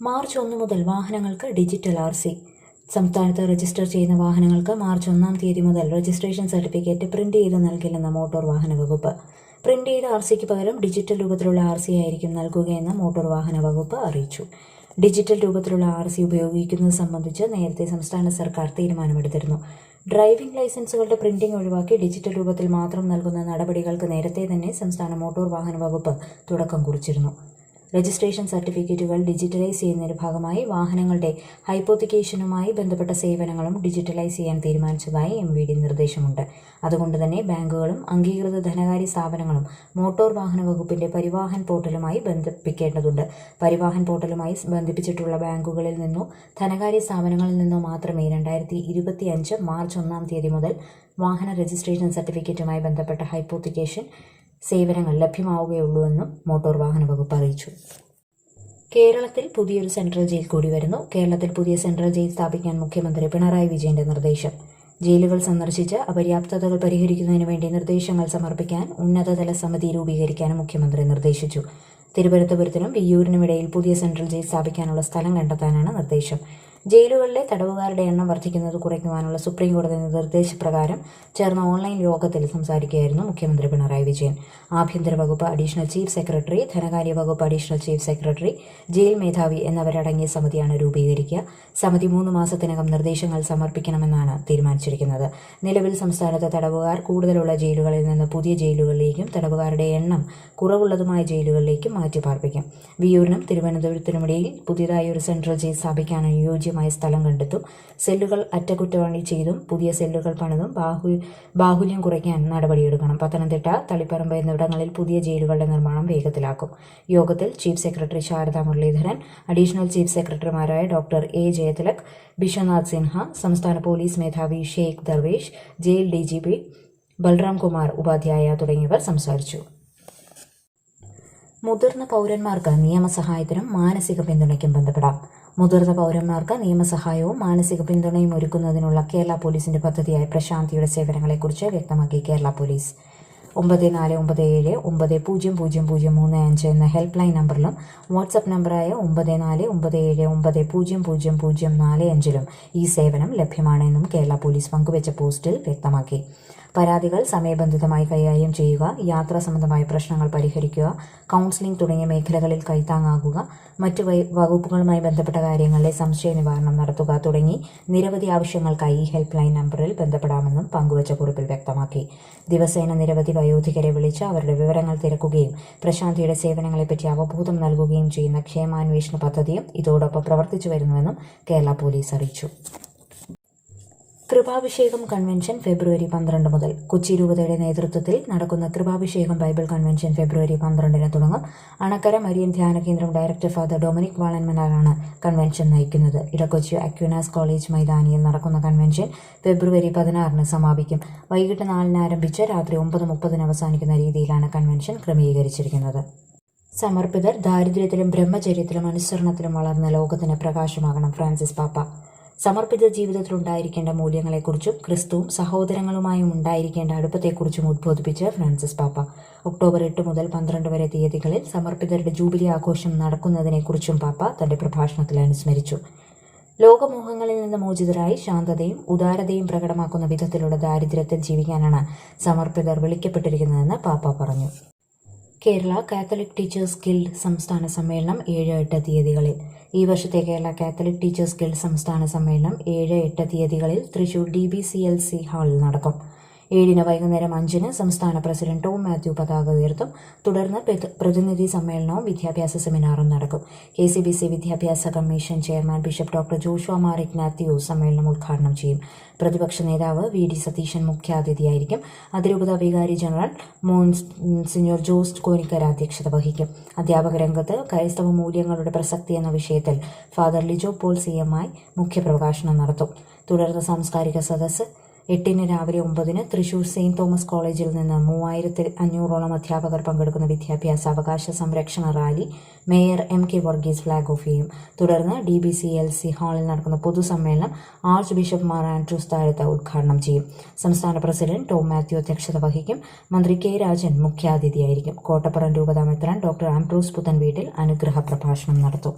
March ഒന്ന് മുതൽ വാഹനങ്ങൾക്ക് ഡിജിറ്റൽ ആർ സി. സംസ്ഥാനത്ത് രജിസ്റ്റർ ചെയ്യുന്ന വാഹനങ്ങൾക്ക് മാർച്ച് ഒന്നാം തീയതി മുതൽ രജിസ്ട്രേഷൻ സർട്ടിഫിക്കറ്റ് പ്രിന്റ് ചെയ്ത് നൽകില്ലെന്ന മോട്ടോർ വാഹന വകുപ്പ്. പ്രിന്റ് ചെയ്ത ആർ സിക്ക് പകരം ഡിജിറ്റൽ രൂപത്തിലുള്ള ആർ സി ആയിരിക്കും നൽകുകയെന്ന് മോട്ടോർ വാഹന വകുപ്പ് അറിയിച്ചു. ഡിജിറ്റൽ രൂപത്തിലുള്ള ആർ സി ഉപയോഗിക്കുന്നത് സംബന്ധിച്ച് നേരത്തെ സംസ്ഥാന സർക്കാർ തീരുമാനമെടുത്തിരുന്നു. ഡ്രൈവിംഗ് ലൈസൻസുകളുടെ പ്രിന്റിംഗ് ഒഴിവാക്കി ഡിജിറ്റൽ രൂപത്തിൽ മാത്രം നൽകുന്ന നടപടികൾക്ക് നേരത്തെ തന്നെ സംസ്ഥാന മോട്ടോർ വാഹന വകുപ്പ് തുടക്കം കുറിച്ചിരുന്നു. രജിസ്ട്രേഷൻ സർട്ടിഫിക്കറ്റുകൾ ഡിജിറ്റലൈസ് ചെയ്യുന്നതിന്റെ ഭാഗമായി വാഹനങ്ങളുടെ ഹൈപ്പോത്തിക്കേഷനുമായി ബന്ധപ്പെട്ട സേവനങ്ങളും ഡിജിറ്റലൈസ് ചെയ്യാൻ തീരുമാനിച്ചതായി എം വി ഡി നിർദ്ദേശമുണ്ട്. അതുകൊണ്ട് തന്നെ ബാങ്കുകളും അംഗീകൃത ധനകാര്യ സ്ഥാപനങ്ങളും മോട്ടോർ വാഹന വകുപ്പിന്റെ പരിവാഹൻ പോർട്ടലുമായി ബന്ധിപ്പിക്കേണ്ടതുണ്ട്. പരിവാഹൻ പോർട്ടലുമായി ബന്ധിപ്പിച്ചിട്ടുള്ള ബാങ്കുകളിൽ നിന്നോ ധനകാര്യ സ്ഥാപനങ്ങളിൽ നിന്നോ മാത്രമേ രണ്ടായിരത്തി ഇരുപത്തി അഞ്ച് മാർച്ച് ഒന്നാം തീയതി മുതൽ വാഹന രജിസ്ട്രേഷൻ സർട്ടിഫിക്കറ്റുമായി ബന്ധപ്പെട്ട ഹൈപ്പോത്തിക്കേഷൻ സേവനങ്ങൾ ലഭ്യമാവുകയുള്ളൂവെന്നും മോട്ടോർ വാഹന വകുപ്പ് അറിയിച്ചു. കേരളത്തിൽ പുതിയൊരു സെൻട്രൽ ജയിൽ കൂടി വരുന്നു. കേരളത്തിൽ പുതിയ സെൻട്രൽ ജയിൽ സ്ഥാപിക്കാൻ മുഖ്യമന്ത്രി പിണറായി വിജയന്റെ നിർദ്ദേശം. ജയിലുകൾ സന്ദർശിച്ച് അപര്യാപ്തതകൾ പരിഹരിക്കുന്നതിന് വേണ്ടി നിർദ്ദേശങ്ങൾ സമർപ്പിക്കാൻ ഉന്നതതല സമിതി രൂപീകരിക്കാനും മുഖ്യമന്ത്രി നിർദ്ദേശിച്ചു. തിരുവനന്തപുരത്തിനും വിയ്യൂരിനും ഇടയിൽ പുതിയ സെൻട്രൽ ജയിൽ സ്ഥാപിക്കാനുള്ള സ്ഥലം കണ്ടെത്താനാണ് നിർദ്ദേശം. ജയിലുകളിലെ തടവുകാരുടെ എണ്ണം വർദ്ധിക്കുന്നത് കുറയ്ക്കുവാനുള്ള സുപ്രീം കോടതി നിർദ്ദേശപ്രകാരം ചേർന്ന ഓൺലൈൻ യോഗത്തിൽ സംസാരിക്കുകയായിരുന്നു മുഖ്യമന്ത്രി പിണറായി വിജയൻ. ആഭ്യന്തര വകുപ്പ് അഡീഷണൽ ചീഫ് സെക്രട്ടറി ധനകാര്യ വകുപ്പ് അഡീഷണൽ ചീഫ് സെക്രട്ടറി ജയിൽ മേധാവി എന്നിവരടങ്ങിയ സമിതിയാണ് രൂപീകരിക്കുക. സമിതി മൂന്ന് മാസത്തിനകം നിർദ്ദേശങ്ങൾ സമർപ്പിക്കണമെന്നാണ് തീരുമാനിച്ചിരിക്കുന്നത്. നിലവിൽ സംസ്ഥാനത്ത് തടവുകാർ കൂടുതലുള്ള ജയിലുകളിൽ നിന്ന് പുതിയ ജയിലുകളിലേക്കും തടവുകാരുടെ എണ്ണം കുറവുള്ളതുമായ ജയിലുകളിലേക്കും മാറ്റി പാർപ്പിക്കും വിയൂരിനും തിരുവനന്തപുരത്തിനുമിടയിൽ പുതിയതായി ഒരു സെൻട്രൽ ജയിൽ സ്ഥാപിക്കാൻ അനുയോജ്യമായ സ്ഥലം കണ്ടെത്തും. സെല്ലുകൾ അറ്റകുറ്റപ്പണി ചെയ്തും പുതിയ സെല്ലുകൾ പണിതും ബാഹു ബാഹുല്യം കുറയ്ക്കാൻ നടപടിയെടുക്കണം. പത്തനംതിട്ട തളിപ്പറമ്പ് എന്നിവിടങ്ങളിൽ പുതിയ ജയിലുകളുടെ നിർമ്മാണം വേഗത്തിലാക്കും. യോഗത്തിൽ chief secretary Sharada Muraleedharan additional chief സെക്രട്ടറിമാരായ ഡോക്ടർ എ ജയതിലക് ബിശ്വനാഥ് സിൻഹ സംസ്ഥാന പോലീസ് മേധാവി Sheikh Darvesh jail D G Balram Kumar Upadhyay തുടങ്ങിയവർ സംസാരിച്ചു. മുതിർന്ന പൗരന്മാർക്ക് നിയമസഹായത്തിനും മാനസിക പിന്തുണയ്ക്കും ബന്ധപ്പെടാം. മുതിർന്ന പൗരന്മാർക്ക് നിയമസഹായവും മാനസിക പിന്തുണയും ഒരുക്കുന്നതിനുള്ള കേരള പോലീസിന്റെ പദ്ധതിയായ പ്രശാന്തിയുടെ സേവനങ്ങളെക്കുറിച്ച് വ്യക്തമാക്കി കേരള പോലീസ്. ഒമ്പത് നാല് ഒമ്പത് ഏഴ് ഒമ്പത് പൂജ്യം പൂജ്യം പൂജ്യം മൂന്ന് അഞ്ച് എന്ന ഹെൽപ്പ് ലൈൻ നമ്പറിലും വാട്സപ്പ് നമ്പറായ ഒമ്പത് നാല് ഒമ്പത് ഏഴ് ഒമ്പത് പൂജ്യം പൂജ്യം പൂജ്യം നാല് അഞ്ചിലും ഈ സേവനം ലഭ്യമാണെന്നും കേരള പോലീസ് പങ്കുവച്ച പോസ്റ്റിൽ വ്യക്തമാക്കി. പരാതികൾ സമയബന്ധിതമായി കൈകാര്യം ചെയ്യുക യാത്രാ സംബന്ധമായ പ്രശ്നങ്ങൾ പരിഹരിക്കുക കൗൺസിലിംഗ് തുടങ്ങിയ മേഖലകളിൽ കൈത്താങ്ങാകുക മറ്റ് വകുപ്പുകളുമായി ബന്ധപ്പെട്ട കാര്യങ്ങളിലെ സംശയ നിവാരണം നടത്തുക തുടങ്ങി നിരവധി ആവശ്യങ്ങൾക്കായി ഈ ഹെൽപ്പ് ലൈൻ നമ്പറിൽ ബന്ധപ്പെടാമെന്നും പങ്കുവച്ച കുറിപ്പിൽ വ്യക്തമാക്കി. ദിവസേന നിരവധി വയോധികരെ വിളിച്ച് അവരുടെ വിവരങ്ങൾ തിരക്കുകയും പ്രശാന്തിയുടെ സേവനങ്ങളെപ്പറ്റി അവബോധം നൽകുകയും ചെയ്യുന്ന ക്ഷേമാന്വേഷണ പദ്ധതിയും ഇതോടൊപ്പം പ്രവർത്തിച്ചു വരുന്നുവെന്നും കേരള പോലീസ് അറിയിച്ചു. കൃപാഭിഷേകം കൺവെൻഷൻ ഫെബ്രുവരി പന്ത്രണ്ട് മുതൽ. കൊച്ചി രൂപതയുടെ നേതൃത്വത്തിൽ നടക്കുന്ന കൃപാഭിഷേകം ബൈബിൾ കൺവെൻഷൻ ഫെബ്രുവരി പന്ത്രണ്ടിന് തുടങ്ങും. അണക്കര മരിയൻ ധ്യാന കേന്ദ്രം ഡയറക്ടർ ഫാദർ ഡൊമിനിക് വാളൻമനാലാണ് കൺവെൻഷൻ നയിക്കുന്നത്. ഇടക്കൊച്ചി അക്യൂനാസ് കോളേജ് മൈതാനിയിൽ നടക്കുന്ന കൺവെൻഷൻ ഫെബ്രുവരി പതിനാറിന് സമാപിക്കും. വൈകിട്ട് നാലിന് ആരംഭിച്ച് രാത്രി ഒമ്പത് മുപ്പതിന് അവസാനിക്കുന്ന രീതിയിലാണ് കൺവെൻഷൻ ക്രമീകരിച്ചിരിക്കുന്നത്. സമർപ്പിതർ ദാരിദ്ര്യത്തിലും ബ്രഹ്മചര്യത്തിലും അനുസരണത്തിലും വളർന്ന ലോകത്തിന് പ്രകാശമാകണം ഫ്രാൻസിസ് പാപ്പ. സമർപ്പിത ജീവിതത്തിലുണ്ടായിരിക്കേണ്ട മൂല്യങ്ങളെക്കുറിച്ചും ക്രിസ്തുവും സഹോദരങ്ങളുമായും ഉണ്ടായിരിക്കേണ്ട അടുപ്പത്തെക്കുറിച്ചും ഉദ്ബോധിപ്പിച്ച് ഫ്രാൻസിസ് പാപ്പ. ഒക്ടോബർ എട്ട് മുതൽ പന്ത്രണ്ട് വരെ തീയതികളിൽ സമർപ്പിതരുടെ ജൂബിലി ആഘോഷം നടക്കുന്നതിനെക്കുറിച്ചും പാപ്പ തന്റെ പ്രഭാഷണത്തിൽ അനുസ്മരിച്ചു. ലോകമോഹങ്ങളിൽ നിന്ന് മോചിതരായി ശാന്തതയും ഉദാരതയും പ്രകടമാക്കുന്ന വിധത്തിലുള്ള ദാരിദ്ര്യത്തിൽ ജീവിക്കാനാണ് സമർപ്പിതർ വിളിക്കപ്പെട്ടിരിക്കുന്നതെന്ന് പാപ്പ പറഞ്ഞു. കേരള കാത്തലിക് ടീച്ചേഴ്സ് ഗിൽഡ് സംസ്ഥാന സമ്മേളനം ഏഴ് എട്ട് തീയതികളിൽ. ഈ വർഷത്തെ കേരള കാത്തലിക് ടീച്ചേഴ്സ് ഗിൽഡ് സംസ്ഥാന സമ്മേളനം ഏഴ് എട്ട് തീയതികളിൽ Thrissur D B C L C ഹാളിൽ നടക്കും. ഏഴിന് വൈകുന്നേരം അഞ്ചിന് സംസ്ഥാന പ്രസിഡന്റ് ടോം മാത്യു പതാക ഉയർത്തും. തുടർന്ന് പ്രതിനിധി സമ്മേളനവും വിദ്യാഭ്യാസ സെമിനാറും നടക്കും. കെ സി ബി സി വിദ്യാഭ്യാസ commission chairman bishop doctor Joshua Mar Mathew സമ്മേളനം ഉദ്ഘാടനം ചെയ്യും. പ്രതിപക്ഷ നേതാവ് വി ഡി സതീശൻ മുഖ്യാതിഥിയായിരിക്കും. അതിരൂപത വികാരി ജനറൽ മോൻ സിനിയോർ ജോസ് കോനിക്കര അധ്യക്ഷത വഹിക്കും. അധ്യാപക രംഗത്ത് ക്രൈസ്തവ മൂല്യങ്ങളുടെ പ്രസക്തി എന്ന വിഷയത്തിൽ father Lijo Paul C M ആയി മുഖ്യപ്രഭാഷണം നടത്തും. തുടർന്ന് സാംസ്കാരിക സദസ്സ് എട്ടിന് രാവിലെ ഒമ്പതിന് തൃശൂർ സെയിന്റ് തോമസ് കോളേജിൽ നിന്ന് മൂവായിരത്തി അഞ്ഞൂറോളം അധ്യാപകർ പങ്കെടുക്കുന്ന വിദ്യാഭ്യാസ അവകാശ സംരക്ഷണ rally mayor M K Varghese flag off ചെയ്യും. തുടർന്ന് D B C L C ഹാളിൽ നടക്കുന്ന പൊതുസമ്മേളനം ആർച്ച് ബിഷപ്പ് മാർ ആൻഡ്രൂസ് താരത്ത് ഉദ്ഘാടനം ചെയ്യും. സംസ്ഥാന പ്രസിഡന്റ് ടോം മാത്യു അധ്യക്ഷത വഹിക്കും. മന്ത്രി കെ രാജൻ മുഖ്യാതിഥിയായിരിക്കും. കോട്ടപ്പുറം രൂപതാ മെത്രാൻ ഡോക്ടർ ആംബ്രൂസ് പുത്തൻ വീട്ടിൽ അനുഗ്രഹ പ്രഭാഷണം നടത്തും.